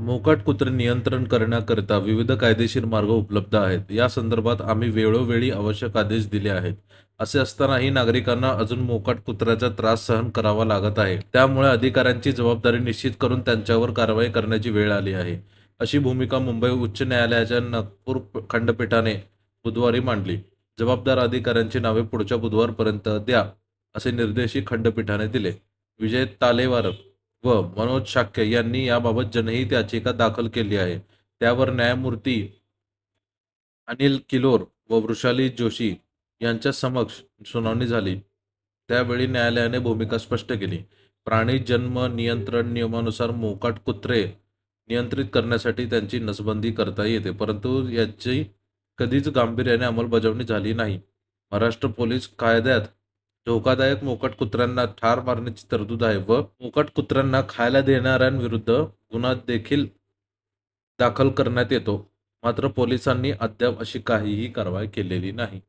मोकाट कुत्रे नियंत्रण करण्याकरिता विविध कायदेशीर मार्ग उपलब्ध आहेत. या संदर्भात आम्ही वेळोवेळी आवश्यक आदेश दिले आहेत. असे असतानाही नागरिकांना अजून मोकाट कुत्र्याचा त्रास सहन करावा लागत आहे. त्यामुळे अधिकाऱ्यांची जबाबदारी निश्चित करून त्यांच्यावर कारवाई करण्याची वेळ आली आहे, अशी भूमिका मुंबई उच्च न्यायालयाच्या नागपूर खंडपीठाने बुधवारी मांडली. जबाबदार अधिकाऱ्यांची नावे पुढच्या बुधवारपर्यंत द्या, असे निर्देशही खंडपीठाने दिले. विजय तालेवार व मनोज शाक्य यांनी याबाबत जनहित याचिका दाखल केली आहे. त्यावर न्यायमूर्ती अनिल किलोर व वृषाली जोशी यांच्या समक्ष सुनावणी झाली. त्यावेळी न्यायालयाने भूमिका स्पष्ट केली. प्राणी जन्म नियंत्रण नियमानुसार मोकाट कुत्रे नियंत्रित करण्यासाठी त्यांची नसबंदी करता येते, परंतु याची कधीच गांभीर्याने अंमलबजावणी झाली नाही. महाराष्ट्र पोलीस कायद्यात धोकादायक मोकट कुत्र्यांना ठार मारण्याची तरतूद आहे व मोकट कुत्र्यांना खायला देणाऱ्यांविरुद्ध गुन्हा देखील दाखल करण्यात येतो. मात्र पोलिसांनी अद्याप अशी काहीही कारवाई केलेली नाही.